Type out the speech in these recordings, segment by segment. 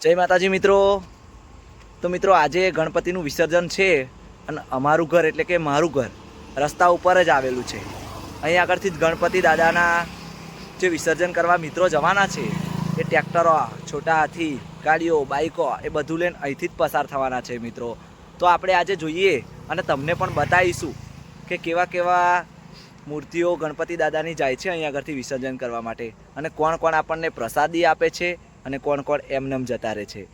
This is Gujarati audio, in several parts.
જય માતાજી મિત્રો. તો મિત્રો, આજે ગણપતિનું વિસર્જન છે અને અમારું ઘર એટલે કે મારું ઘર રસ્તા ઉપર જ આવેલું છે. અહીં આગળથી જ ગણપતિ દાદાના જે વિસર્જન કરવા મિત્રો જવાના છે, એ ટ્રેક્ટરો, છોટા હાથી, ગાડીઓ બાઇકો એ બધું લઈને અહીંથી જ પસાર થવાના છે મિત્રો. તો આપણે આજે જોઈએ અને તમને પણ બતાવીશું કે કેવા કેવા મૂર્તિઓ ગણપતિ દાદાની જાય છે અહીં આગળથી વિસર્જન કરવા માટે અને કોણ કોણ આપણને પ્રસાદી આપે છે અને કોણ કોણ એમનેમ જતા રહે છે.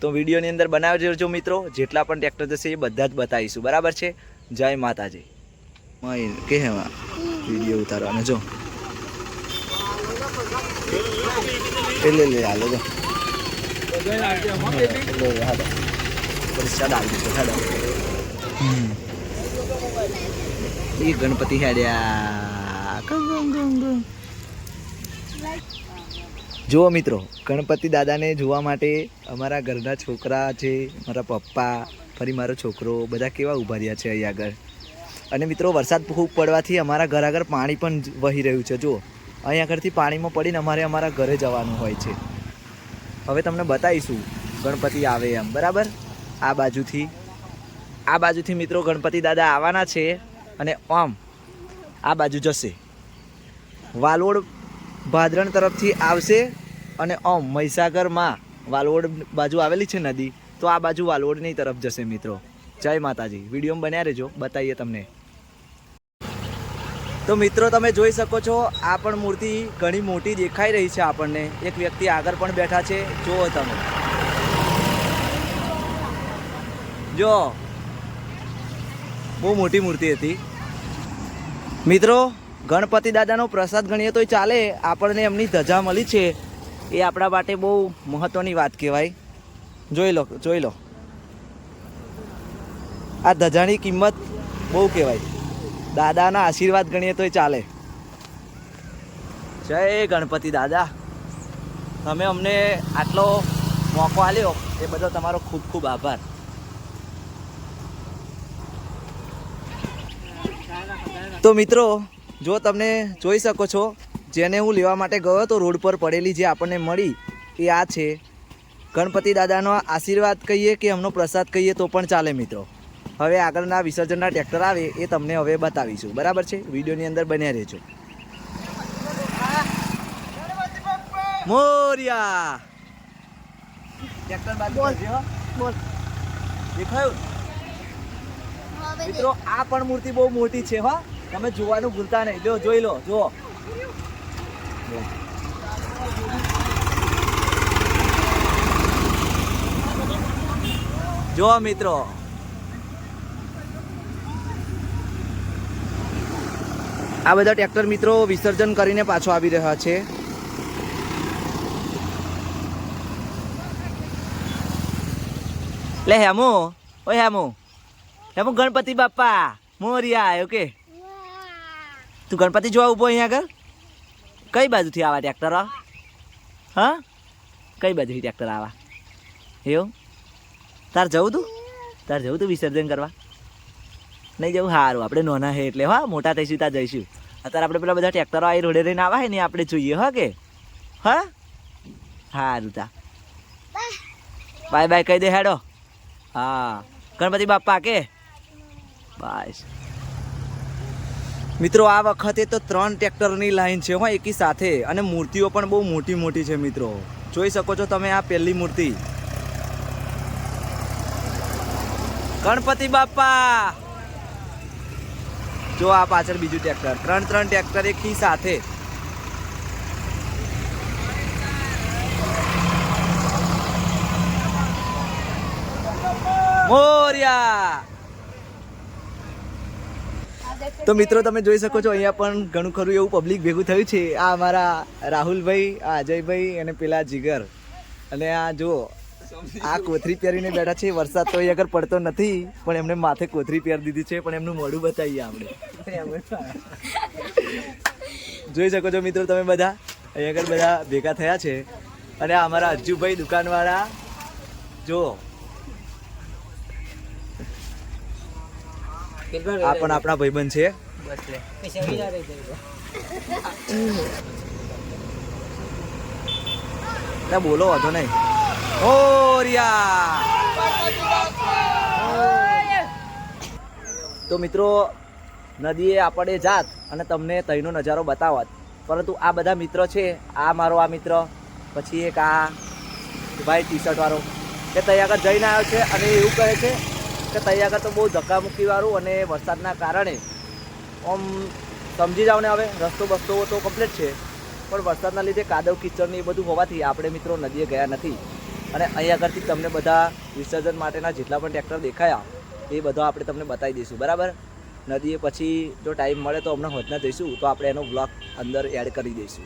તો વિડીયોની અંદર બનાવી દેજો મિત્રો, જેટલા પણ ટ્રેક્ટર જશે એ બધા જ બતાવીશું. બરાબર છે? જય માતાજી. મય કે હેવા વીડિયો ઉતારવાનો જો. એટલે લે હાલો જો. હમ. એ ગણપતિ હેડ્યા. ગમ ગમ ગમ ગમ. જુઓ મિત્રો, ગણપતિ દાદાને જોવા માટે અમારા ઘરના છોકરા છે, મારા પપ્પા, ફરી મારો છોકરો, બધા કેવા ઊભા રહ્યા છે અહીં આગળ. અને મિત્રો, વરસાદ ખૂબ પડવાથી અમારા ઘર આગળ પાણી પણ વહી રહ્યું છે. જુઓ, અહીં આગળથી પાણીમાં પડીને અમારે અમારા ઘરે જવાનું હોય છે. હવે તમને બતાવીશું, ગણપતિ આવે એમ, બરાબર? આ બાજુથી આ બાજુથી મિત્રો, ગણપતિ દાદા આવવાના છે. અને આમ, આ બાજુ જશે. વાલોડ ભાદરણ તરફથી આવશે અને ઓમ મહીસાગરમાં વાલવોડ બાજુ આવેલી છે નદી, તો આ બાજુ વાલવોડની તરફ જશે મિત્રો. જય માતાજી. વિડીયોમાં બન્યા રહેજો. બતાવીએ તમને. તો મિત્રો, તમે જોઈ શકો છો, આ પણ મૂર્તિ ઘણી મોટી દેખાઈ રહી છે આપણને. એક વ્યક્તિ આગળ પણ બેઠા છે. જુઓ તમે. જો. બહુ મોટી મૂર્તિ હતી. મિત્રો ગણપતિ દાદાનો પ્રસાદ ગણીએ તોય ચાલે. આપણને એમની ધજા મળી છે. એ આપણા માટે બહુ મહત્ત્વની વાત કહેવાય. જોઈ લો જોઈ લો. આ ધજાની કિંમત બહુ કહેવાય. દાદાના આશીર્વાદ ગણીએ તોય ચાલે. જય ગણપતિ દાદા. તમે અમને આટલો મોકો આલ્યો એ બદલ તમારો ખૂબ ખૂબ આભાર. તો મિત્રો જો તમને જોઈ શકો છો જેને હું લેવા માટે ગયો તો રોડ પર પડેલી જે આપણને મળી એ આ છે. ગણપતિ દાદાનો આશીર્વાદ કહીએ કે એમનો પ્રસાદ કહીએ તો પણ ચાલે મિત્રો. હવે આગળના વિસર્જનના ટ્રેક્ટર આવે એ તમને હવે બતાવીશું. બરાબર છે? વિડીયોની અંદર બન્યા રહેજો. મોરિયા! ટ્રેક્ટર બાજુ દેખાયું? મિત્રો આ પણ મૂર્તિ બહુ મોટી છે હો. તમે જોવાનું ભૂલતા નહીં. જો, જોઈ લો, જુઓ. જુઓ, મિત્રો. આ બધા ટ્રેક્ટર મિત્રો વિસર્જન કરીને પાછો આવી રહ્યા છે. લે, હેમુ. ઓય, હેમુ. હેમુ, ગણપતિ બાપા, મોરિયા આવ્યો કે તું ગણપતિ જોવા ઊભો અહીંયા આગળ? કઈ બાજુથી આવા ટ્રેક્ટર હા? કઈ બાજુથી ટ્રેક્ટર આવા? એવું? તાર જવું તું? તાર જવું તું વિસર્જન કરવા? નહીં જવું? સારું આપણે નાના હે એટલે, હા, મોટા થઈશું ત્યાં જઈશું. અત્યારે આપણે પેલા બધા ટ્રેક્ટરો આવી રોડે રહીને આવા ને આપણે જોઈએ, હા કે? હા? સારું તા. બાય બાય, કહી દે હેડો. હા. ગણપતિ બાપ્પા કે? બસ મિત્રો, આ વખતે તો ત્રણ ટ્રેક્ટરની લાઈન છે હો, એકી સાથે. અને મૂર્તિઓ પણ બહુ મોટી મોટી છે, મિત્રો. જોઈ શકો છો તમે આ પહેલી મૂર્તિ. ગણપતિ બાપા! જો આ પાછળ બીજું ટ્રેક્ટર. ત્રણ ત્રણ ટ્રેક્ટર એકી સાથે. મોર્યા! તો મિત્રો, તમે જોઈ શકો છો, અહીંયા પણ ઘણું ખરું એવું પબ્લિક ભેગું થયું છે. આ અમારા રાહુલભાઈ આ અજયભાઈ અને પેલા જીગર. અને આ જુઓ, આ કોથરી પહેરીને બેઠા છે. વરસાદ તો આગળ પડતો નથી, પણ એમને માથે કોથરી પહેરી દીધી છે, પણ એમનું મોઢું બતાવીએ આપણે. જોઈ શકો છો મિત્રો તમે બધા, અહીં આગળ બધા ભેગા થયા છે. અને અમારા અજ્જુભાઈ દુકાનવાળા, જુઓ આ પણ આપણા ભાઈબંધ છે. બોલો વાંધો નહીં. ઓ રિયા! તો મિત્રો નદીએ આપણે જાત અને તમને તઈનો નજારો બતાવત. પરંતુ આ બધા મિત્રો છે આ મારો આ મિત્ર પછી એક આ ભાઈ ટી શર્ટ વાળો કે ત્યાં આગળ જઈને આવ્યો છે અને એવું કહે છે કે ત્યાં આગળ તો બહુ ધક્કામુક્કી વાળું અને વરસાદના કારણે. આમ સમજી જાવ ને હવે, રસ્તો બસ્તો તો કમ્પ્લીટ છે. પણ વરસાદના લીધે કાદવ કિચડને એ બધું હોવાથી આપણે મિત્રો નદીએ ગયા નથી. અને અહીં આગળથી તમને બધા વિસર્જન માટેના જેટલા પણ ટ્રેક્ટર દેખાયા, એ બધા આપણે તમને બતાવી દઈશું, બરાબર? નદીએ પછી જો ટાઈમ મળે તો હમણાં હોદના જઈશું, તો આપણે એનો બ્લોગ અંદર એડ કરી દઈશું.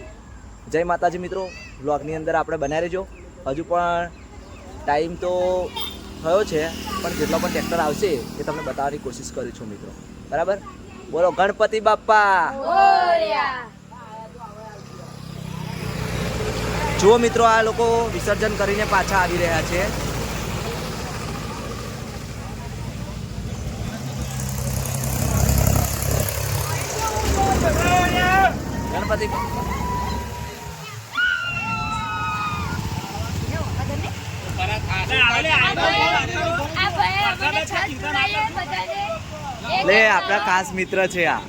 જય માતાજી મિત્રો બ્લોગની અંદર આપણે બનાવી રહેજો. હજુ પણ ટાઈમ તો થયો છે, પણ જેટલો પણ ટ્રેક્ટર આવશે એ તમને બતાવવાની કોશિશ કરું છું મિત્રો. બરાબર? બોલો, ગણપતિ બાપ્પા! જુઓ મિત્રો, આ લોકો વિસર્જન કરીને પાછા આવી રહ્યા છે. ગણપતિ લે આપણા ખાસ મિત્ર છે આ.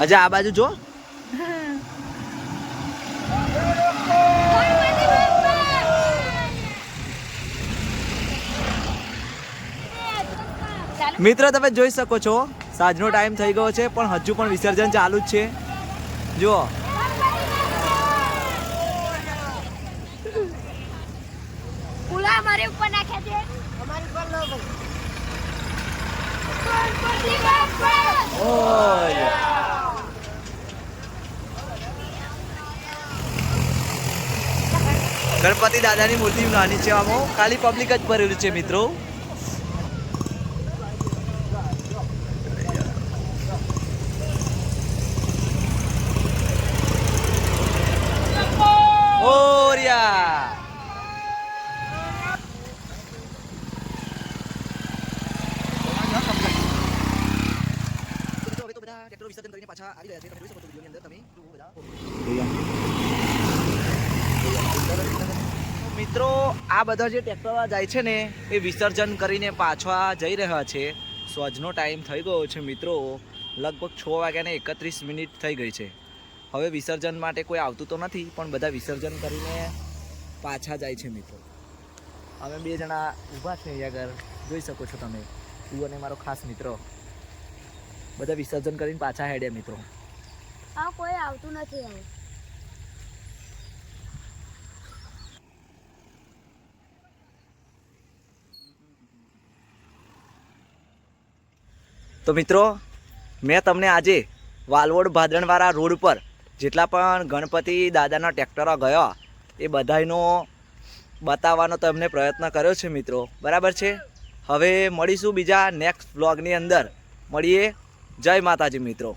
અચ્છા આ બાજુ જો. મિત્રો તમે જોઈ શકો છો સાંજનો ટાઈમ થઈ ગયો છે પણ હજુ પણ વિસર્જન ચાલુ જ છે. જુઓ. પુલા અમારે ઉપર નાખ્યા છે અમારી ઉપર લો ગણપતિ દાદાની મૂર્તિ નાની છે આમાં. ખાલી પબ્લિક જ ભરેલું છે મિત્રો. ટ્રેક્ટરો વિસર્જન કરીને પાછા આવી રહ્યા છે તમે જોઈ શકો છો વિડીયોની અંદર તમે જુઓ બધા મિત્રો, આ બધા જે ટેક્ટરવા જાય છે ને, એ વિસર્જન કરીને પાછા જઈ રહ્યા છે. સ્વજનો ટાઈમ થઈ ગયો છે મિત્રો. લગભગ છ વાગ્યાને એકત્રીસ મિનિટ થઈ ગઈ છે. હવે વિસર્જન માટે કોઈ આવતું તો નથી, પણ બધા વિસર્જન કરીને પાછા જાય છે મિત્રો. અમે બે જણા ઊભા છે અહીંયા આગળ. જોઈ શકો છો તમે. તું અને મારો ખાસ મિત્રો. બધા વિસર્જન કરીને પાછા હેડ્યા મિત્રો. હા, કોઈ આવતું નથી તો મિત્રો, મેં તમને આજે વાલવોડ ભાદરણવાળા રોડ પર જેટલા પણ ગણપતિ દાદાના ટ્રેક્ટરો ગયા, એ બધાયનો બતાવવાનો તમને પ્રયત્ન કર્યો છે મિત્રો. બરાબર છે? હવે મળીશું બીજા નેક્સ્ટ બ્લોગની અંદર. મળીએ. જય માતાજી મિત્રો.